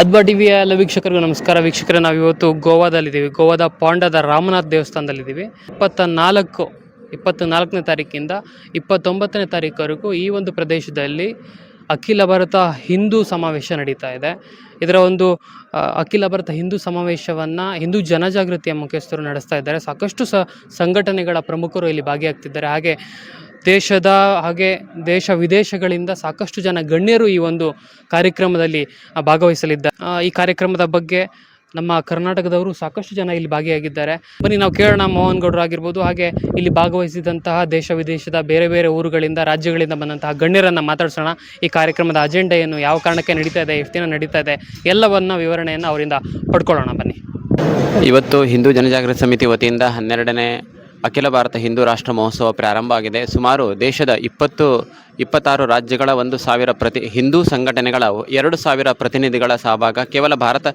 ಅದ್ಬಾ ಟಿವಿಯ ಎಲ್ಲ ವೀಕ್ಷಕರಿಗೂ ನಮಸ್ಕಾರ. ವೀಕ್ಷಕರೇ ನಾವು ಇವತ್ತು ಗೋವಾದಲ್ಲಿದ್ದೀವಿ. ಗೋವಾದ ಪಾಂಡದ ರಾಮನಾಥ್ ದೇವಸ್ಥಾನದಲ್ಲಿದ್ದೀವಿ. ಇಪ್ಪತ್ತ ನಾಲ್ಕು ಇಪ್ಪತ್ತ ನಾಲ್ಕನೇ ತಾರೀಕಿಂದ ಇಪ್ಪತ್ತೊಂಬತ್ತನೇ ತಾರೀಕುವರೆಗೂ ಈ ಒಂದು ಪ್ರದೇಶದಲ್ಲಿ ಅಖಿಲ ಭಾರತ ಹಿಂದೂ ಸಮಾವೇಶ ನಡೀತಾ ಇದೆ. ಇದರ ಒಂದು ಅಖಿಲ ಭಾರತ ಹಿಂದೂ ಸಮಾವೇಶವನ್ನು ಹಿಂದೂ ಜನಜಾಗೃತಿಯ ಮುಖ್ಯಸ್ಥರು ನಡೆಸ್ತಾ ಇದ್ದಾರೆ. ಸಾಕಷ್ಟು ಸಂಘಟನೆಗಳ ಪ್ರಮುಖರು ಇಲ್ಲಿ ಭಾಗಿಯಾಗ್ತಿದ್ದಾರೆ. ಹಾಗೆ ದೇಶದ ಹಾಗೆ ದೇಶ ವಿದೇಶಗಳಿಂದ ಸಾಕಷ್ಟು ಜನ ಗಣ್ಯರು ಈ ಒಂದು ಕಾರ್ಯಕ್ರಮದಲ್ಲಿ ಭಾಗವಹಿಸಲಿದ್ದಾರೆ. ಈ ಕಾರ್ಯಕ್ರಮದ ಬಗ್ಗೆ ನಮ್ಮ ಕರ್ನಾಟಕದವರು ಸಾಕಷ್ಟು ಜನ ಇಲ್ಲಿ ಭಾಗಿಯಾಗಿದ್ದಾರೆ. ಬನ್ನಿ, ನಾವು ಕೇಳೋಣ ಮೋಹನ್ ಗೌಡರು ಆಗಿರ್ಬೋದು, ಹಾಗೆ ಇಲ್ಲಿ ಭಾಗವಹಿಸಿದಂತಹ ದೇಶ ವಿದೇಶದ ಬೇರೆ ಬೇರೆ ಊರುಗಳಿಂದ, ರಾಜ್ಯಗಳಿಂದ ಬಂದಂತಹ ಗಣ್ಯರನ್ನು ಮಾತಾಡ್ಸೋಣ. ಈ ಕಾರ್ಯಕ್ರಮದ ಅಜೆಂಡಾ ಏನು, ಯಾವ ಕಾರಣಕ್ಕೆ ನಡೀತಾ ಇದೆ, ಎಷ್ಟು ದಿನ ನಡೀತಾ ಇದೆ, ಎಲ್ಲವನ್ನ ವಿವರಣೆಯನ್ನು ಅವರಿಂದ ಪಡ್ಕೊಳ್ಳೋಣ ಬನ್ನಿ. ಇವತ್ತು ಹಿಂದೂ ಜನಜಾಗೃತಿ ಸಮಿತಿ ವತಿಯಿಂದ ಹನ್ನೆರಡನೇ ಅಖಿಲ ಭಾರತ ಹಿಂದೂ ರಾಷ್ಟ್ರ ಮಹೋತ್ಸವ ಪ್ರಾರಂಭ ಆಗಿದೆ. ಸುಮಾರು ದೇಶದ ಇಪ್ಪತ್ತು, ಇಪ್ಪತ್ತಾರು ರಾಜ್ಯಗಳ ಒಂದು ಸಾವಿರ ಪ್ರತಿ, ಹಿಂದೂ ಸಂಘಟನೆಗಳ ಎರಡು ಸಾವಿರ ಪ್ರತಿನಿಧಿಗಳ ಸಹಭಾಗ. ಕೇವಲ ಭಾರತ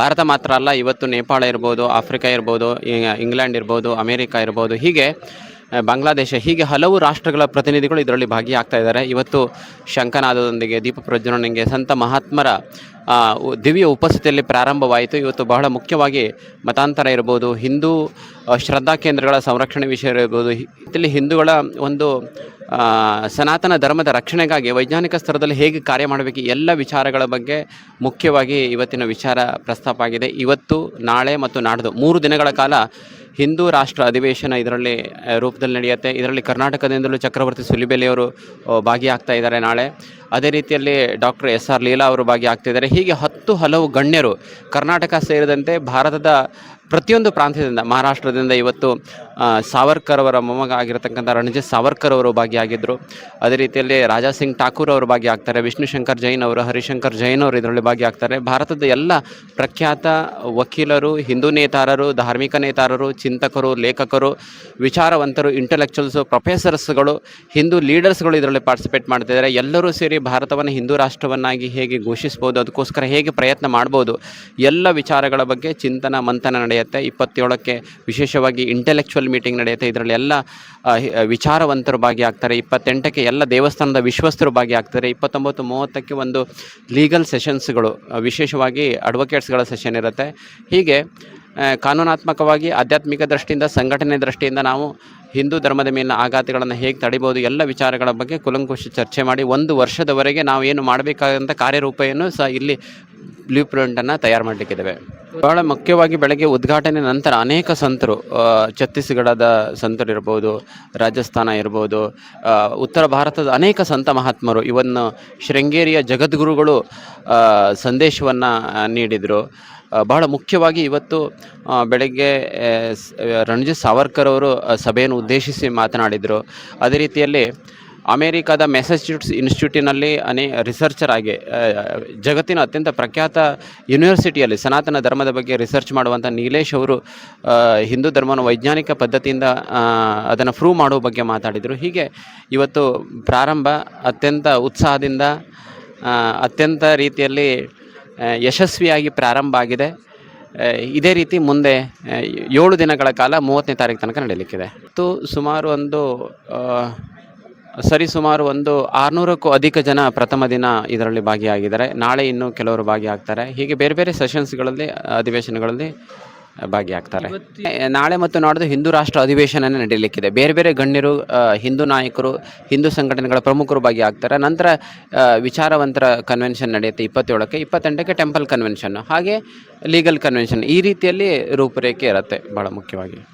ಭಾರತ ಮಾತ್ರ ಅಲ್ಲ, ಇವತ್ತು ನೇಪಾಳ ಇರ್ಬೋದು, ಆಫ್ರಿಕಾ ಇರ್ಬೋದು ಇಂಗ್ಲೆಂಡ್ ಇರ್ಬೋದು, ಅಮೇರಿಕಾ ಇರ್ಬೋದು, ಹೀಗೆ ಬಾಂಗ್ಲಾದೇಶ, ಹೀಗೆ ಹಲವು ರಾಷ್ಟ್ರಗಳ ಪ್ರತಿನಿಧಿಗಳು ಇದರಲ್ಲಿ ಭಾಗಿಯಾಗ್ತಾ ಇದ್ದಾರೆ. ಇವತ್ತು ಶಂಕನಾದದೊಂದಿಗೆ ದೀಪ ಪ್ರಜ್ವಲನೆಗೆ ಸಂತ ಮಹಾತ್ಮರ ದಿವ್ಯ ಉಪಸ್ಥಿತಿಯಲ್ಲಿ ಪ್ರಾರಂಭವಾಯಿತು. ಇವತ್ತು ಬಹಳ ಮುಖ್ಯವಾಗಿ ಮತಾಂತರ ಇರ್ಬೋದು, ಹಿಂದೂ ಶ್ರದ್ಧಾ ಕೇಂದ್ರಗಳ ಸಂರಕ್ಷಣೆ ವಿಷಯ ಇರ್ಬೋದು ಇಲ್ಲಿ ಹಿಂದೂಗಳ ಒಂದು ಸನಾತನ ಧರ್ಮದ ರಕ್ಷಣೆಗಾಗಿ ವೈಜ್ಞಾನಿಕ ಸ್ತರದಲ್ಲಿ ಹೇಗೆ ಕಾರ್ಯ ಮಾಡಬೇಕು, ಎಲ್ಲ ವಿಚಾರಗಳ ಬಗ್ಗೆ ಮುಖ್ಯವಾಗಿ ಇವತ್ತಿನ ವಿಚಾರ ಪ್ರಸ್ತಾಪ ಆಗಿದೆ. ಇವತ್ತು, ನಾಳೆ ಮತ್ತು ನಾಡ್ದು ಮೂರು ದಿನಗಳ ಕಾಲ ಹಿಂದೂ ರಾಷ್ಟ್ರ ಅಧಿವೇಶನ ಇದರಲ್ಲಿ ರೂಪದಲ್ಲಿ ನಡೆಯುತ್ತೆ. ಇದರಲ್ಲಿ ಕರ್ನಾಟಕದಿಂದಲೂ ಚಕ್ರವರ್ತಿ ಸುಲಿಬೆಲೆಯವರು ಭಾಗಿಯಾಗ್ತಾ ಇದ್ದಾರೆ ನಾಳೆ. ಅದೇ ರೀತಿಯಲ್ಲಿ ಡಾಕ್ಟರ್ ಎಸ್ ಆರ್ ಲೀಲಾ ಅವರು ಭಾಗಿಯಾಗ್ತಿದ್ದಾರೆ. ಹೀಗೆ ಹತ್ತು ಹಲವು ಗಣ್ಯರು ಕರ್ನಾಟಕ ಸೇರಿದಂತೆ ಭಾರತದ ಪ್ರತಿಯೊಂದು ಪ್ರಾಂತ್ಯದಿಂದ, ಮಹಾರಾಷ್ಟ್ರದಿಂದ ಇವತ್ತು ಸಾವರ್ಕರ್ ಅವರ ಮೊಮ್ಮಗ ಆಗಿರತಕ್ಕಂಥ ರಣಜಿತ್ ಸಾವರ್ಕರ್ ಅವರು ಭಾಗಿಯಾಗಿದ್ದರು ಅದೇ ರೀತಿಯಲ್ಲಿ ರಾಜಾ ಸಿಂಗ್ ಠಾಕೂರ್ ಅವರು ಭಾಗಿಯಾಗ್ತಾರೆ, ವಿಷ್ಣು ಶಂಕರ್ ಜೈನ್ ಅವರು ಹರಿಶಂಕರ್ ಜೈನ್ ಅವರು ಇದರಲ್ಲಿ ಭಾಗಿಯಾಗ್ತಾರೆ. ಭಾರತದ ಎಲ್ಲ ಪ್ರಖ್ಯಾತ ವಕೀಲರು, ಹಿಂದೂ ನೇತಾರರು, ಧಾರ್ಮಿಕ ನೇತಾರರು, ಚಿಂತಕರು, ಲೇಖಕರು, ವಿಚಾರವಂತರು ಇಂಟೆಲೆಕ್ಚುವಲ್ಸು ಪ್ರೊಫೆಸರ್ಸ್ಗಳು ಹಿಂದೂ ಲೀಡರ್ಸ್ಗಳು ಇದರಲ್ಲಿ ಪಾರ್ಟಿಸಿಪೇಟ್ ಮಾಡ್ತಿದ್ದಾರೆ. ಎಲ್ಲರೂ ಸೇರಿ ಭಾರತವನ್ನು ಹಿಂದೂ ರಾಷ್ಟ್ರವನ್ನಾಗಿ ಹೇಗೆ ಘೋಷಿಸ್ಬೋದು, ಅದಕ್ಕೋಸ್ಕರ ಹೇಗೆ ಪ್ರಯತ್ನ ಮಾಡ್ಬೋದು, ಎಲ್ಲ ವಿಚಾರಗಳ ಬಗ್ಗೆ ಚಿಂತನ, ಮಂಥನ ನಡೆಯುತ್ತೆ. ಇಪ್ಪತ್ತೇಳಕ್ಕೆ ವಿಶೇಷವಾಗಿ ಇಂಟೆಲೆಕ್ಚುವಲ್ ಮೀಟಿಂಗ್ ನಡೆಯುತ್ತೆ. ಇದರಲ್ಲಿ ಎಲ್ಲ ವಿಚಾರವಂತರು ಭಾಗಿಯಾಗ್ತಾರೆ. ಇಪ್ಪತ್ತೆಂಟಕ್ಕೆ ಎಲ್ಲ ದೇವಸ್ಥಾನದ ವಿಶ್ವಸ್ಥರು ಭಾಗಿಯಾಗ್ತಾರೆ. ಇಪ್ಪತ್ತೊಂಬತ್ತು, ಮೂವತ್ತಕ್ಕೆ ಒಂದು ಲೀಗಲ್ ಸೆಷನ್ಸ್ಗಳು ವಿಶೇಷವಾಗಿ ಅಡ್ವೊಕೇಟ್ಸ್ಗಳ ಸೆಷನ್ ಇರುತ್ತೆ. ಹೀಗೆ ಕಾನೂನಾತ್ಮಕವಾಗಿ, ಆಧ್ಯಾತ್ಮಿಕ ದೃಷ್ಟಿಯಿಂದ, ಸಂಘಟನೆ ದೃಷ್ಟಿಯಿಂದ ನಾವು ಹಿಂದೂ ಧರ್ಮದ ಮೇಲಿನ ಆಘಾತಗಳನ್ನು ಹೇಗೆ ತಡಿಬೋದು, ಎಲ್ಲ ವಿಚಾರಗಳ ಬಗ್ಗೆ ಕುಲಂಕುಶ ಚರ್ಚೆ ಮಾಡಿ ಒಂದು ವರ್ಷದವರೆಗೆ ನಾವು ಏನು ಮಾಡಬೇಕಾದಂಥ ಕಾರ್ಯರೂಪೆಯನ್ನು ಸಹ ಇಲ್ಲಿ ಬ್ಲೂ ಪ್ರಿಂಟನ್ನು ತಯಾರು ಮಾಡಲಿಕ್ಕಿದ್ದೇವೆ ಬಹಳ ಮುಖ್ಯವಾಗಿ ಬೆಳಗ್ಗೆ ಉದ್ಘಾಟನೆ ನಂತರ ಅನೇಕ ಸಂತರು ಛತ್ತೀಸ್ಗಢದ ಸಂತರು ಇರ್ಬೋದು, ರಾಜಸ್ಥಾನ ಇರ್ಬೋದು ಉತ್ತರ ಭಾರತದ ಅನೇಕ ಸಂತ ಮಹಾತ್ಮರು ಇವನ್ನು ಶೃಂಗೇರಿಯ ಜಗದ್ಗುರುಗಳು ಸಂದೇಶವನ್ನು ನೀಡಿದರು. ಬಹಳ ಮುಖ್ಯವಾಗಿ ಇವತ್ತು ಬೆಳಗ್ಗೆ ರಣಜಿತ್ ಸಾವರ್ಕರ್ ಅವರು ಸಭೆಯನ್ನು ಉದ್ದೇಶಿಸಿ ಮಾತನಾಡಿದರು. ಅದೇ ರೀತಿಯಲ್ಲಿ ಅಮೇರಿಕಾದ ಮೆಸಚ್ಯೂಟ್ಸ್ ಇನ್ಸ್ಟಿಟ್ಯೂಟಿನಲ್ಲಿ ಅನೇ ರಿಸರ್ಚರ್ ಆಗಿ ಜಗತ್ತಿನ ಅತ್ಯಂತ ಪ್ರಖ್ಯಾತ ಯೂನಿವರ್ಸಿಟಿಯಲ್ಲಿ ಸನಾತನ ಧರ್ಮದ ಬಗ್ಗೆ ರಿಸರ್ಚ್ ಮಾಡುವಂಥ ನೀಲೇಶ್ ಅವರು ಹಿಂದೂ ಧರ್ಮವನ್ನು ವೈಜ್ಞಾನಿಕ ಪದ್ಧತಿಯಿಂದ ಅದನ್ನು ಪ್ರೂವ್ ಮಾಡುವ ಬಗ್ಗೆ ಮಾತಾಡಿದರು. ಹೀಗೆ ಇವತ್ತು ಪ್ರಾರಂಭ ಅತ್ಯಂತ ಉತ್ಸಾಹದಿಂದ ಅತ್ಯಂತ ರೀತಿಯಲ್ಲಿ ಯಶಸ್ವಿಯಾಗಿ ಪ್ರಾರಂಭ ಆಗಿದೆ. ಇದೇ ರೀತಿ ಮುಂದೆ ಏಳು ದಿನಗಳ ಕಾಲ ಮೂವತ್ತನೇ ತಾರೀಕು ತನಕ ನಡೆಯಲಿಕ್ಕಿದೆ ಮತ್ತು ಸುಮಾರು ಒಂದು ಸರಿ, ಸುಮಾರು ಒಂದು ಆರುನೂರಕ್ಕೂ ಅಧಿಕ ಜನ ಪ್ರಥಮ ದಿನ ಇದರಲ್ಲಿ ಭಾಗಿಯಾಗಿದ್ದಾರೆ. ನಾಳೆ ಇನ್ನೂ ಕೆಲವರು ಭಾಗಿಯಾಗ್ತಾರೆ. ಹೀಗೆ ಬೇರೆ ಬೇರೆ ಸೆಷನ್ಸ್ಗಳಲ್ಲಿ, ಅಧಿವೇಶನಗಳಲ್ಲಿ ಭಾಗಿಯಾಗ್ತಾರೆ. ನಾಳೆ ಮತ್ತು ನಾಡ್ದು ಹಿಂದೂ ರಾಷ್ಟ್ರ ಅಧಿವೇಶನನೇ ನಡೆಯಲಿಕ್ಕಿದೆ ಬೇರೆ ಬೇರೆ ಗಣ್ಯರು ಹಿಂದೂ ನಾಯಕರು, ಹಿಂದೂ ಸಂಘಟನೆಗಳ ಪ್ರಮುಖರು ಭಾಗಿಯಾಗ್ತಾರೆ. ನಂತರ ವಿಚಾರವಂತರ ಕನ್ವೆನ್ಷನ್ ನಡೆಯುತ್ತೆ ಇಪ್ಪತ್ತೇಳಕ್ಕೆ. ಇಪ್ಪತ್ತೆಂಟಕ್ಕೆ ಟೆಂಪಲ್ ಕನ್ವೆನ್ಷನ್ ಹಾಗೆ ಲೀಗಲ್ ಕನ್ವೆನ್ಷನ್ ಈ ರೀತಿಯಲ್ಲಿ ರೂಪುರೇಖೆ ಇರುತ್ತೆ ಭಾಳ ಮುಖ್ಯವಾಗಿ.